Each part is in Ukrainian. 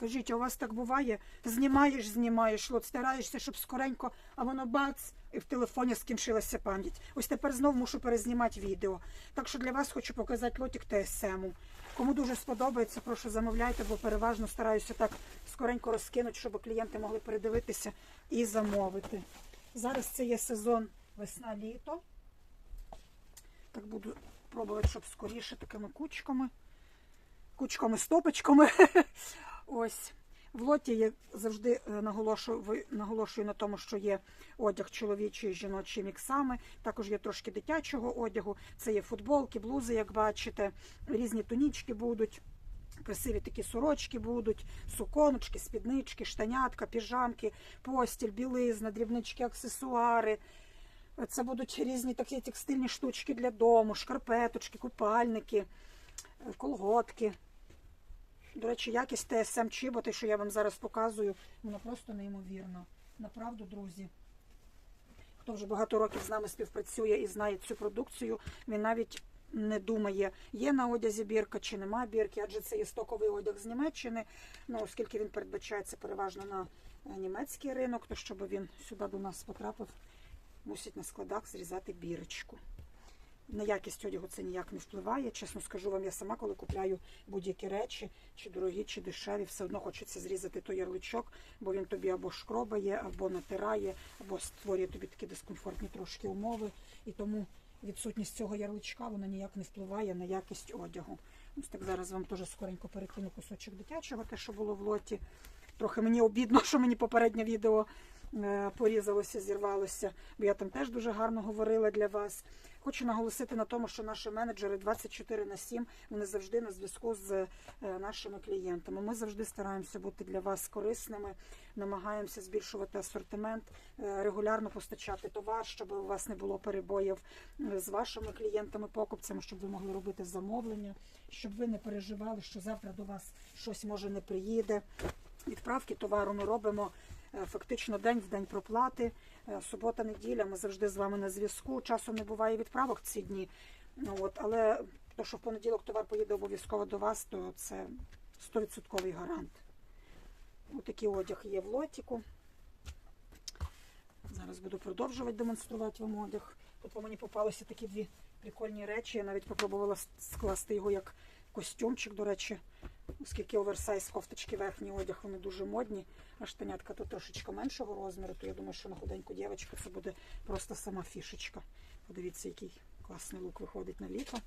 Кажіть, а у вас так буває? Знімаєш, знімаєш, от стараєшся, щоб скоренько, а воно бац, і в телефоні скінчилася пам'ять. Ось тепер знов мушу перезнімати відео. Так що для вас хочу показати лотик ТСМу. Кому дуже сподобається, прошу замовляйте, бо переважно стараюся так скоренько розкинути, щоб клієнти могли передивитися і замовити. Зараз це є сезон весна-літо. Так буду пробувати, щоб скоріше такими кучками. Кучками, стопочками. Ось. В лоті я завжди е, наголошую, наголошую на тому, що є одяг чоловічий жіночий міксами. Також є трошки дитячого одягу. Це є футболки, блузи, як бачите, різні тунічки будуть. Красиві такі сорочки будуть, суконочки, спіднички, штанятка, піжамки, постіль, білизна, дрібнички, аксесуари. Це будуть різні такі текстильні штучки для дому, шкарпеточки, купальники, е, колготки. До речі, якість ТСМ чіботи, що я вам зараз показую, вона просто неймовірна. Направду, друзі. Хто вже багато років з нами співпрацює і знає цю продукцію, він навіть не думає, є на одязі бірка чи нема бірки, адже це є стоковий одяг з Німеччини. Ну, оскільки він передбачається переважно на е, німецький ринок, то щоб він сюди до нас потрапив, мусить на складах зрізати бірочку. На якість одягу це ніяк не впливає. Чесно скажу вам, я сама, коли купляю будь-які речі, чи дорогі, чи дешеві, все одно хочеться зрізати той ярличок, бо він тобі або шкробає, або натирає, або створює тобі такі дискомфортні трошки умови. І тому відсутність цього ярличка вона ніяк не впливає на якість одягу. Ось так зараз вам теж скоренько перекину кусочок дитячого, те, що було в лоті. Трохи мені обідно, що мені попереднє відео порізалося, зірвалося, бо я там теж дуже гарно говорила для вас. Хочу наголосити на тому, що наші менеджери 24 на 7, вони завжди на зв'язку з е, нашими клієнтами. Ми завжди стараємося бути для вас корисними, намагаємося збільшувати асортимент, е, регулярно постачати товар, щоб у вас не було перебоїв е, з вашими клієнтами, покупцями, щоб ви могли робити замовлення, щоб ви не переживали, що завтра до вас щось може не приїде. Відправки товару ми робимо е, фактично день в день проплати. Е, Субота, неділя, ми завжди з вами на зв'язку. Часом не буває відправок ці дні. Ну, от, але то, що в понеділок товар поїде обов'язково до вас, то це 100% гарант. Ось такий одяг є в лотіку. Зараз буду продовжувати демонструвати вам одяг. Тут по мені попалися такі дві прикольні речі. Я навіть спробувала скласти його як костюмчик, до речі, оскільки оверсайз кофточки верхній одяг, вони дуже модні, а штанятка тут трошечки меншого розміру, то я думаю, що на худеньку дівчинку це буде просто сама фішечка. Подивіться, який класний лук виходить на літо.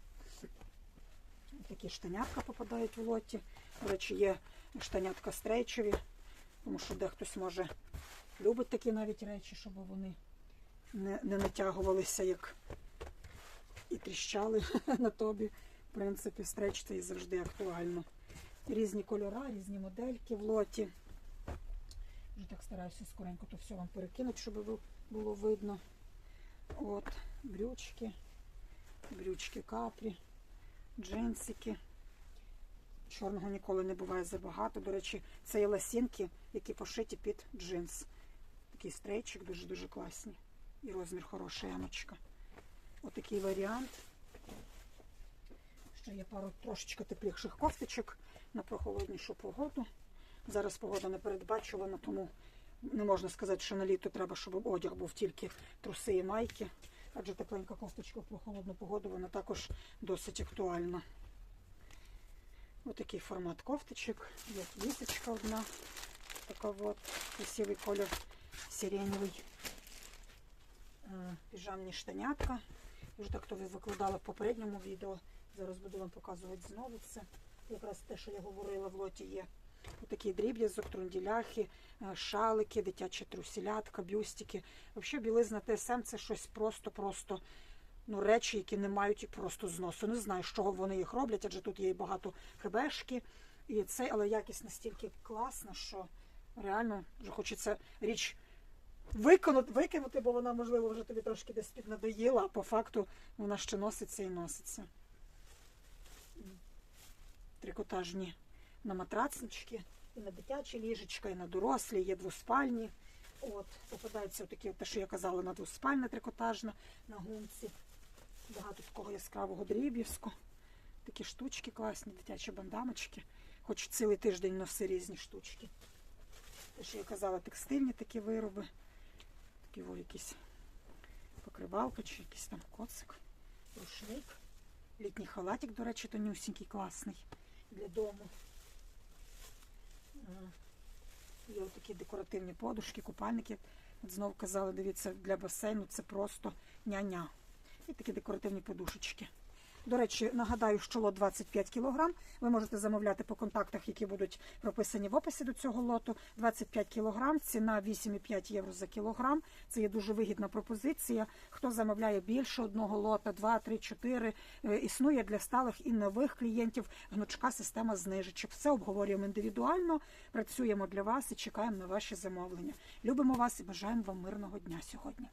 Такі штанятка попадають в лоті. До речі, є штанятка стрейчеві, тому що дехтось може любить такі навіть речі, щоб вони не, не натягувалися, як і тріщали на тобі. В принципі, стрейч це і завжди актуально. Різні кольори, різні модельки в лоті. Вже так стараюся скоренько то все вам перекинути, щоб було видно. От, брючки, брючки капрі, джинсики. Чорного ніколи не буває забагато. До речі, це є ласінки, які пошиті під джинс. Такий стрейчик дуже-дуже класний. І розмір хороша ямочка. Отакий варіант. Є пару трошечки тепліших кофточок на прохолоднішу погоду. Зараз погода не передбачувана, тому не можна сказати, що на літо треба, щоб одяг був тільки труси і майки. Адже тепленька кофточка в прохолодну погоду, вона також досить актуальна. Отакий формат кофточок. Є квіточка одна. Така от красивий колір сиреневий. Е, Піжамні штанятка. Вже так то викладала в попередньому відео. Зараз буду вам показувати знову це. Якраз те, що я говорила, в лоті є. Отакий дріб'язок, трунділяхи, е, шалики, дитячі трусілятка, бюстики. Взагалі білизна ТСМ це щось просто-просто ну, речі, які не мають і просто зносу. Не знаю, з чого вони їх роблять, адже тут є і багато хебешки. І це, але якість настільки класна, що реально вже хочеться річ викинути, бо вона, можливо, вже тобі трошки десь піднадоїла, а по факту вона ще носиться і носиться. Трикотажні на матрацнички, і на дитячі ліжечка, і на дорослі, є двоспальні. От, попадаються такі, те, що я казала, на двоспальне трикотажне на гумці. Багато такого яскравого дріб'язку. Такі штучки класні, дитячі бандамочки. хоч цілий тиждень носи різні штучки. Те, що я казала, текстильні такі вироби. Такі во якісь покривалка чи якийсь там коцик, рушник. Літній халатик, до речі, тонюсінький, класний для дому. Є такі декоративні подушки, купальники. Знову казали, дивіться, для басейну це просто ня-ня. І такі декоративні подушечки. До речі, нагадаю, що лот 25 кг. Ви можете замовляти по контактах, які будуть прописані в описі до цього лоту. 25 кг, ціна 8,5 євро за кілограм. Це є дуже вигідна пропозиція. Хто замовляє більше одного лота, 2, 3, 4, е, існує для сталих і нових клієнтів гнучка система знижечок. Все обговорюємо індивідуально, працюємо для вас і чекаємо на ваші замовлення. Любимо вас і бажаємо вам мирного дня сьогодні.